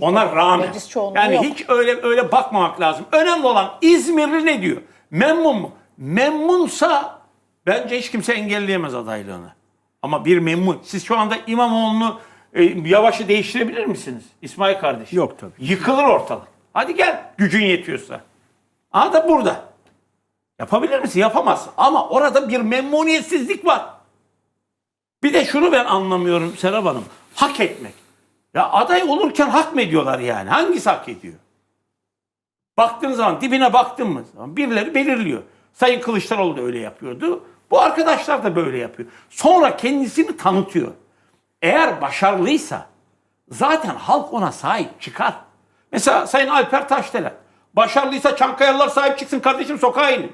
Değil Ona rağmen. Meclis çoğunluğu Yani yok. hiç öyle öyle bakmamak lazım. Önemli olan İzmirli ne diyor? Memnun mu? Memnunsa bence hiç kimse engelleyemez adaylığını. Ama bir memnun. Siz şu anda İmamoğlu'nu e, Yavaş'ı değiştirebilir misiniz? İsmail kardeş. Yok tabii. Yıkılır ortalık. Hadi gel gücün yetiyorsa. Aha da burada. Yapabilir misin? Yapamazsın. Ama orada bir memnuniyetsizlik var. Bir de şunu ben anlamıyorum Serap Hanım. Hak etmek. Ya aday olurken hak mı ediyorlar yani? Hangisi hak ediyor? Baktığın zaman dibine baktın mı? Birileri belirliyor. Sayın Kılıçdaroğlu da öyle yapıyordu. Bu arkadaşlar da böyle yapıyor. Sonra kendisini tanıtıyor. Eğer başarılıysa zaten halk ona sahip çıkar. Mesela Sayın Alper Taşdelen. Başarılıysa Çankayalılar sahip çıksın kardeşim sokağa inin.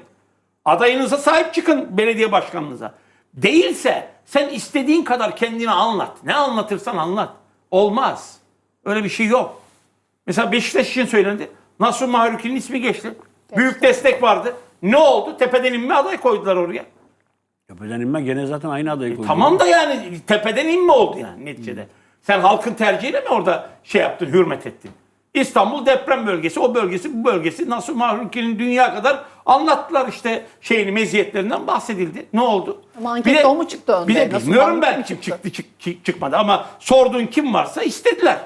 Adayınıza sahip çıkın belediye başkanınıza. Değilse sen istediğin kadar kendini anlat. Ne anlatırsan anlat. Olmaz. Öyle bir şey yok. Mesela Beşiktaş için söylendi. Nasuh Mahruki'nin ismi geçti. Büyük destek vardı. Ne oldu? Tepeden inme aday koydular oraya. Tepeden inme gene zaten aynı adayı koydu. Tamam da yani tepeden inme oldu yani neticede. Sen halkın tercihiyle mi orada şey yaptın, hürmet ettin? İstanbul deprem bölgesi, o bölgesi, bu bölgesi nasıl Mahruki'nin dünya kadar anlattılar işte şeyini, meziyetlerinden bahsedildi. Ne oldu? Ama ankette o mu çıktı önde? Bir de bilmiyorum kim çıktı? çıktı, çık- çık- çıkmadı ama sorduğun kim varsa istediler.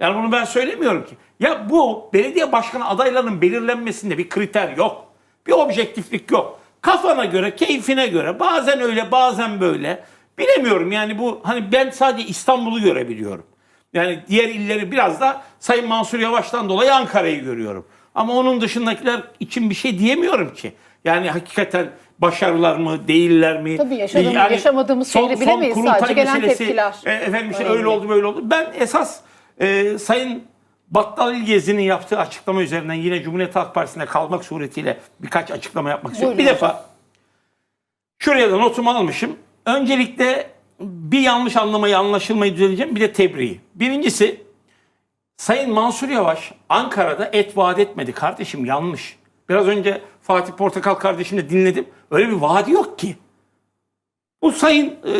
Yani bunu ben söylemiyorum ki. Ya bu belediye başkanı adaylarının belirlenmesinde bir kriter yok. Bir objektiflik yok. Kafana göre, keyfine göre bazen öyle bazen böyle. Bilemiyorum yani bu hani ben sadece İstanbul'u görebiliyorum. Yani diğer illeri biraz da Sayın Mansur Yavaş'tan dolayı Ankara'yı görüyorum. Ama onun dışındakiler için bir şey diyemiyorum ki. Yani hakikaten başarılar mı, değiller mi? Tabii yaşadığımız- yaşamadığımız şeyleri bilemeyiz. kurultay Sadece gelen tepkiler. e, efendim işte Öyle. öyle oldu böyle oldu. Ben esas e, Sayın Battal İlgezi'nin yaptığı açıklama üzerinden yine Cumhuriyet Halk Partisi'ne kalmak suretiyle birkaç açıklama yapmak istiyorum. Bir defa şuraya da notumu almışım. Öncelikle bir yanlış anlamayı, anlaşılmayı düzelteceğim. Bir de tebriği. Birincisi Sayın Mansur Yavaş Ankara'da et vaat etmedi kardeşim yanlış. Biraz önce Fatih Portakal kardeşimle dinledim. Öyle bir vaadi yok ki. Bu Sayın e,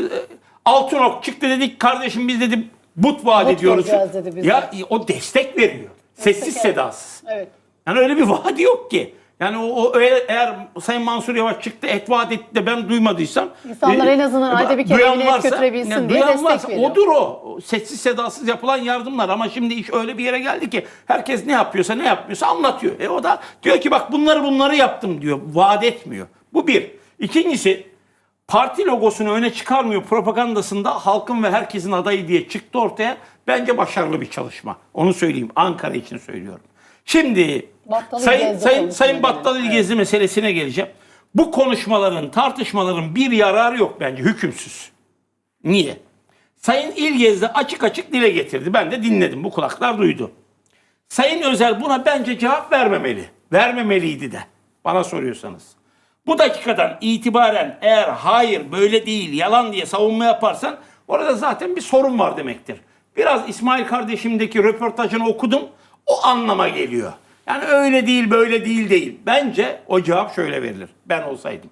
Altınok çıktı dedik kardeşim biz dedim but vaat But ediyoruz. dedi bize. Ya e, o destek veriyor. Sessiz evet. sedasız. Evet. Yani öyle bir vaadi yok ki. Yani o, o eğer, eğer Sayın Mansur Yavaş çıktı et vaat etti de ben duymadıysam. İnsanlar en azından ayda bir kere evine et götürebilsin yani diye destek varsa veriyor. Odur o. O Sessiz sedasız yapılan yardımlar ama şimdi iş öyle bir yere geldi ki herkes ne yapıyorsa ne yapmıyorsa anlatıyor. E o da diyor ki bak bunları bunları yaptım diyor. Vaat etmiyor. Bu bir. İkincisi parti logosunu öne çıkarmıyor propagandasında halkın ve herkesin adayı diye çıktı ortaya. Bence başarılı bir çalışma. Onu söyleyeyim. Ankara için söylüyorum. Şimdi Battal Sayın, İlgezi sayın, sayın. Battal İlgezi meselesine geleceğim. Bu konuşmaların, tartışmaların bir yararı yok bence hükümsüz. Niye? Sayın İlgez de açık açık dile getirdi. Ben de dinledim. Bu kulaklar duydu. Sayın Özel buna bence cevap vermemeli. Vermemeliydi de. Bana soruyorsanız. Bu dakikadan itibaren eğer hayır böyle değil yalan diye savunma yaparsan orada zaten bir sorun var demektir. Biraz İsmail kardeşimdeki röportajını okudum. O anlama geliyor. Yani öyle değil böyle değil değil. Bence o cevap şöyle verilir. Ben olsaydım.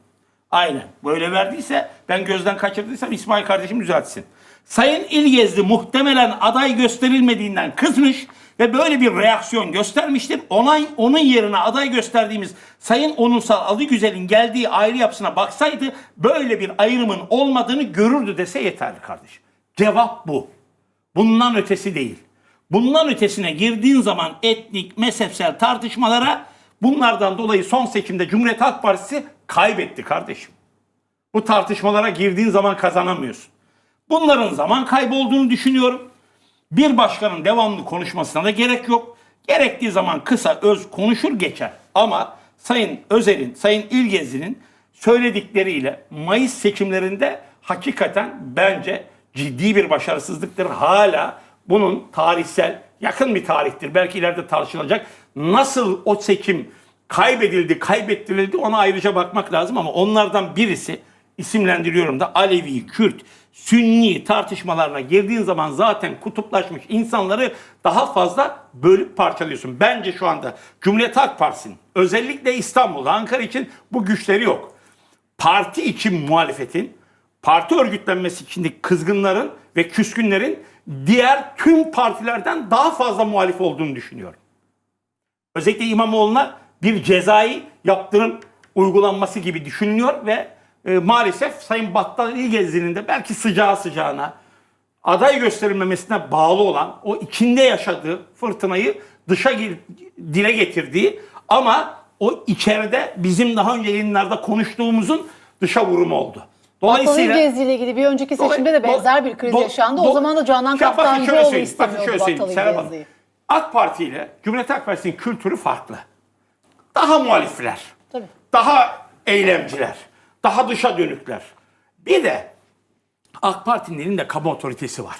Aynen. Böyle verdiyse ben gözden kaçırdıysam İsmail kardeşim düzeltsin. Sayın İlgezli muhtemelen aday gösterilmediğinden kızmış ve böyle bir reaksiyon göstermiştir. Ona, onun yerine aday gösterdiğimiz Sayın Onursal Adıgüzel'in geldiği ayrı yapısına baksaydı böyle bir ayrımın olmadığını görürdü dese yeterli kardeşim. Cevap bu. Bundan ötesi değil. Bundan ötesine girdiğin zaman etnik, mezhepsel tartışmalara bunlardan dolayı son seçimde Cumhuriyet Halk Partisi kaybetti kardeşim. Bu tartışmalara girdiğin zaman kazanamıyorsun. Bunların zaman kaybı olduğunu düşünüyorum. Bir başkanın devamlı konuşmasına da gerek yok. Gerektiği zaman kısa öz konuşur geçer. Ama Sayın Özel'in, Sayın İlgezi'nin söyledikleriyle Mayıs seçimlerinde hakikaten bence ciddi bir başarısızlıktır. Hala bunun tarihsel, yakın bir tarihtir. Belki ileride tartışılacak. Nasıl o seçim kaybedildi, kaybettirildi ona ayrıca bakmak lazım ama onlardan birisi isimlendiriyorum da Alevi, Kürt, Sünni tartışmalarına girdiğin zaman zaten kutuplaşmış insanları daha fazla bölüp parçalıyorsun. Bence şu anda Cumhuriyet Halk Partisi'nin özellikle İstanbul'da, Ankara için bu güçleri yok. Parti için muhalefetin, parti örgütlenmesi içindeki kızgınların ve küskünlerin diğer tüm partilerden daha fazla muhalif olduğunu düşünüyorum. Özellikle İmamoğlu'na bir cezai yaptırım uygulanması gibi düşünülüyor ve e, maalesef Sayın Battal İlgezi'nin de belki sıcağı sıcağına aday gösterilmemesine bağlı olan o içinde yaşadığı fırtınayı dışa gir- dile getirdiği ama o içeride bizim daha önce yayınlarda konuştuğumuzun dışa vurumu oldu. Dolayısıyla Gezi ile ilgili bir önceki seçimde de benzer bir kriz Do- yaşandı. O zaman da Canan şöyle Kaftancıoğlu istemiyordu Hanım. Gezi'yi. AK Parti ile Cumhuriyet Halk Partisi'nin kültürü farklı. Daha muhalifler. Tabii. Daha eylemciler. Daha dışa dönükler. Bir de AK Parti'nin elinde kamu otoritesi var.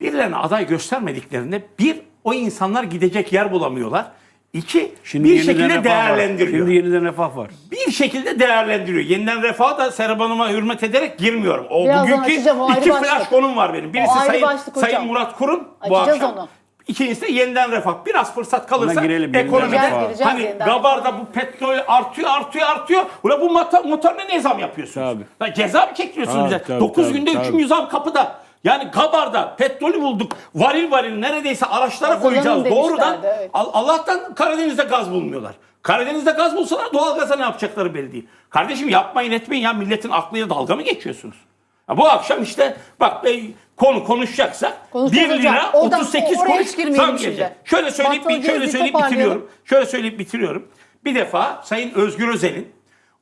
Birilerine aday göstermediklerinde bir, o insanlar gidecek yer bulamıyorlar. İki, bir yeniden şekilde refah var. değerlendiriyor Şimdi yeniden refah var. bir şekilde değerlendiriyor. Yeniden Refah'a da Serap Hanım'a hürmet ederek girmiyorum. O Birazdan bugünkü açacağım, o ayrı iki başlık. flash konum var benim. Birisi Sayın. Sayın Murat Kurum bu Açacağız akşam. onu. İkincisi de yeniden refah. Biraz fırsat kalırsa girelim, ekonomide refah. Gireceğiz, hani yeniden Gabar'da bu petrol artıyor artıyor artıyor. Ulan bu motor, motorla ne zam yapıyorsunuz? Tabii. Lan ceza mı çekiyorsunuz Tabii, bize? tabii, 9 tabii, günde tabii. 3. zam kapıda. Yani Gabar'da petrolü bulduk. Varil varil neredeyse araçlara Hazırlanın koyacağız. Doğrudan evet. Al- Allah'tan Karadeniz'de gaz bulmuyorlar. Karadeniz'de gaz bulsalar doğalgaza ne yapacakları belli değil. Kardeşim yapmayın etmeyin ya milletin aklıyla dalga mı geçiyorsunuz? Ya bu akşam işte bak e, konu konuşacaksak Konuşacağız 1 hocam. lira Oradan- 38 oraya kuruş zam gelecek. Şöyle söyleyip bir şöyle söyleyip bitiriyorum. Şöyle söyleyip bitiriyorum. Bir defa Sayın Özgür Özel'in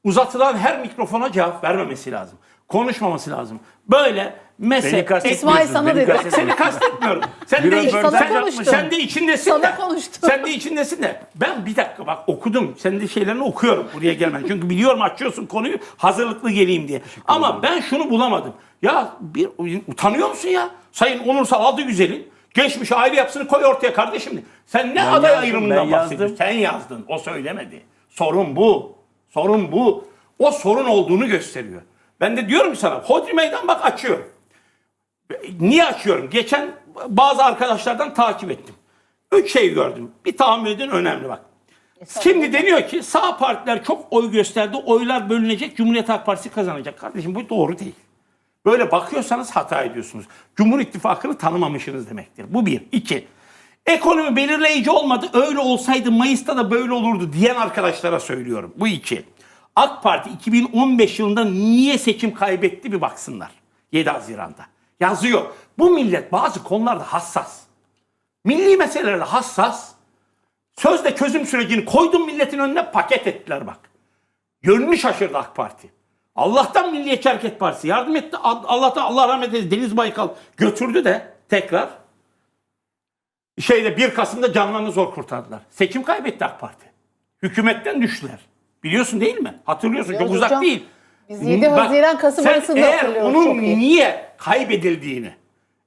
uzatılan her mikrofona cevap vermemesi lazım. Konuşmaması lazım. Böyle kastetmiyorsun. İsmail sana dedi. seni kastetmiyorum. Sen de, röportaj sen, Sana konuştu. sen de içindesin Sana de. konuştu. Sen de içindesin de. Ben bir dakika bak okudum. Senin de şeylerini okuyorum buraya gelmen. Çünkü biliyorum açıyorsun konuyu hazırlıklı geleyim diye. Ama ben şunu bulamadım. Ya bir utanıyor musun ya? Sayın Onursal adı güzelin. Geçmiş aile yapısını koy ortaya kardeşim. Sen ne aday yazdım, ayrımından ben bahsediyorsun? yazdım. Sen yazdın. O söylemedi. Sorun bu. Sorun bu. O sorun olduğunu gösteriyor. Ben de diyorum ki sana Hodri Meydan bak açıyorum. Niye açıyorum? Geçen bazı arkadaşlardan takip ettim. Üç şey gördüm. Bir tahammül edin önemli bak. Şimdi deniyor ki sağ partiler çok oy gösterdi. Oylar bölünecek. Cumhuriyet Halk Partisi kazanacak. Kardeşim bu doğru değil. Böyle bakıyorsanız hata ediyorsunuz. Cumhur İttifakı'nı tanımamışsınız demektir. Bu bir. İki. Ekonomi belirleyici olmadı. Öyle olsaydı Mayıs'ta da böyle olurdu diyen arkadaşlara söylüyorum. Bu iki. AK Parti 2015 yılında niye seçim kaybetti bir baksınlar. 7 Haziran'da. Yazıyor. Bu millet bazı konularda hassas. Milli meselelerde hassas. Sözde çözüm sürecini koydum milletin önüne paket ettiler bak. Yönünü şaşırdı AK Parti. Allah'tan Milliyetçi Hareket Partisi yardım etti. Allah'tan Allah rahmet eylesin Deniz Baykal götürdü de tekrar. Şeyde 1 Kasım'da canlarını zor kurtardılar. Seçim kaybetti AK Parti. Hükümetten düştüler. Biliyorsun değil mi? Hatırlıyorsun çok Biliyoruz uzak hocam. değil. Biz 7 Bak, Haziran, Kasım sen arasında eğer hatırlıyoruz onun çok iyi. niye kaybedildiğini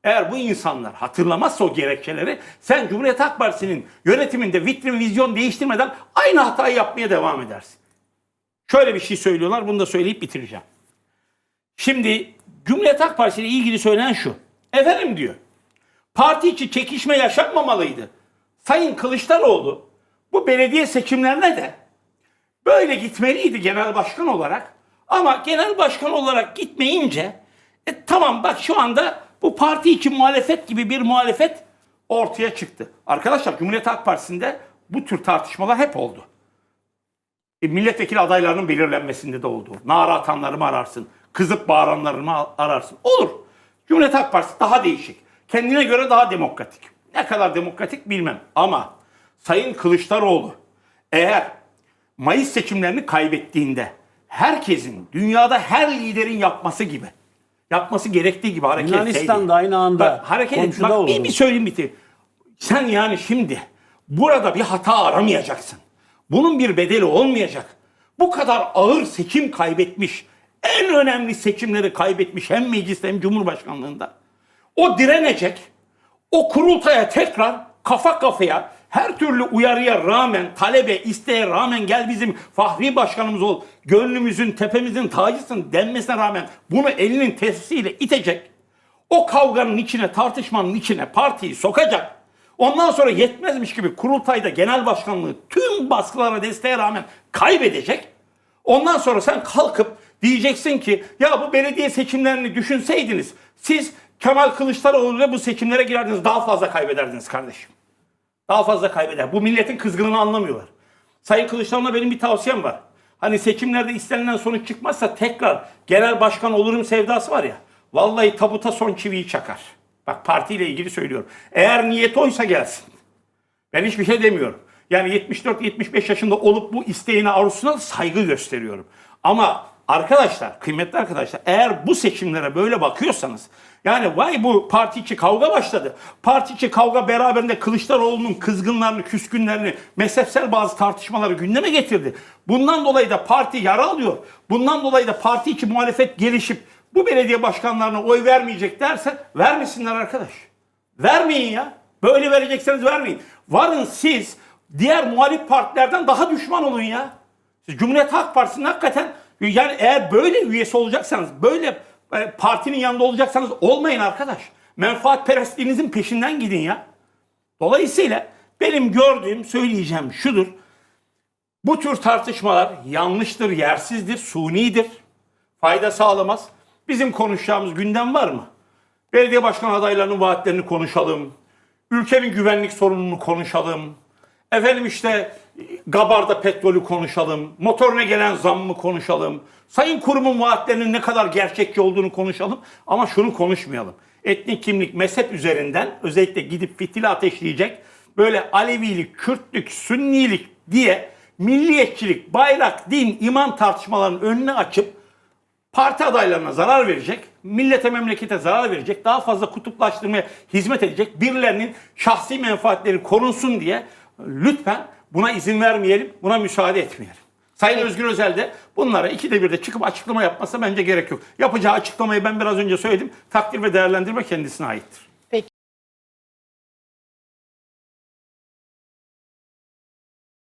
eğer bu insanlar hatırlamazsa o gerekçeleri sen Cumhuriyet Halk Partisi'nin yönetiminde vitrin vizyon değiştirmeden aynı hatayı yapmaya devam edersin. Şöyle bir şey söylüyorlar bunu da söyleyip bitireceğim. Şimdi Cumhuriyet Halk Partisi ile ilgili söylenen şu. Efendim diyor. Parti içi çekişme yaşanmamalıydı. Sayın Kılıçdaroğlu bu belediye seçimlerine de böyle gitmeliydi genel başkan olarak. Ama genel başkan olarak gitmeyince e, tamam bak şu anda bu parti için muhalefet gibi bir muhalefet ortaya çıktı. Arkadaşlar Cumhuriyet Halk Partisi'nde bu tür tartışmalar hep oldu. E, milletvekili adaylarının belirlenmesinde de oldu. Nara atanları mı ararsın? Kızıp bağıranları mı ararsın? Olur. Cumhuriyet Halk Partisi daha değişik. Kendine göre daha demokratik. Ne kadar demokratik bilmem. Ama Sayın Kılıçdaroğlu eğer Mayıs seçimlerini kaybettiğinde herkesin, dünyada her liderin yapması gibi, yapması gerektiği gibi hareket etseydi. Yunanistan'da aynı anda Bak, hareket et. Bak, bir, oldu. bir söyleyeyim bitir. Sen yani şimdi burada bir hata aramayacaksın. Bunun bir bedeli olmayacak. Bu kadar ağır seçim kaybetmiş, en önemli seçimleri kaybetmiş hem mecliste hem cumhurbaşkanlığında. O direnecek, o kurultaya tekrar kafa kafaya her türlü uyarıya rağmen, talebe, isteğe rağmen gel bizim fahri başkanımız ol, gönlümüzün, tepemizin tacısın denmesine rağmen bunu elinin tesisiyle itecek. O kavganın içine, tartışmanın içine partiyi sokacak. Ondan sonra yetmezmiş gibi kurultayda genel başkanlığı tüm baskılara desteğe rağmen kaybedecek. Ondan sonra sen kalkıp diyeceksin ki ya bu belediye seçimlerini düşünseydiniz siz Kemal Kılıçdaroğlu ile bu seçimlere girerdiniz daha fazla kaybederdiniz kardeşim. Daha fazla kaybeder. Bu milletin kızgınlığını anlamıyorlar. Sayın Kılıçdaroğlu'na benim bir tavsiyem var. Hani seçimlerde istenilen sonuç çıkmazsa tekrar genel başkan olurum sevdası var ya. Vallahi tabuta son çiviyi çakar. Bak partiyle ilgili söylüyorum. Eğer niyet oysa gelsin. Ben hiçbir şey demiyorum. Yani 74-75 yaşında olup bu isteğine arzusuna saygı gösteriyorum. Ama arkadaşlar, kıymetli arkadaşlar eğer bu seçimlere böyle bakıyorsanız yani vay bu parti içi kavga başladı. Parti içi kavga beraberinde Kılıçdaroğlu'nun kızgınlarını, küskünlerini, mezhepsel bazı tartışmaları gündeme getirdi. Bundan dolayı da parti yara alıyor. Bundan dolayı da parti içi muhalefet gelişip bu belediye başkanlarına oy vermeyecek derse vermesinler arkadaş. Vermeyin ya. Böyle verecekseniz vermeyin. Varın siz diğer muhalif partilerden daha düşman olun ya. Siz Cumhuriyet Halk Partisi'nin hakikaten yani eğer böyle üyesi olacaksanız, böyle e, partinin yanında olacaksanız olmayın arkadaş. Menfaatperestliğinizin peşinden gidin ya. Dolayısıyla benim gördüğüm, söyleyeceğim şudur. Bu tür tartışmalar yanlıştır, yersizdir, sunidir. Fayda sağlamaz. Bizim konuşacağımız gündem var mı? Belediye başkan adaylarının vaatlerini konuşalım. Ülkenin güvenlik sorununu konuşalım. Efendim işte Gabar'da petrolü konuşalım. Motoruna gelen zammı konuşalım. Sayın kurumun vaatlerinin ne kadar gerçekçi olduğunu konuşalım. Ama şunu konuşmayalım. Etnik kimlik, mezhep üzerinden özellikle gidip fitili ateşleyecek böyle Alevilik, Kürtlük, Sünnilik diye milliyetçilik, bayrak, din, iman tartışmalarının önüne açıp parti adaylarına zarar verecek, millete memlekete zarar verecek, daha fazla kutuplaştırmaya hizmet edecek birilerinin şahsi menfaatleri korunsun diye lütfen buna izin vermeyelim, buna müsaade etmeyelim. Sayın Özgür Özel de bunlara ikide bir de çıkıp açıklama yapmasa bence gerek yok. Yapacağı açıklamayı ben biraz önce söyledim. Takdir ve değerlendirme kendisine aittir.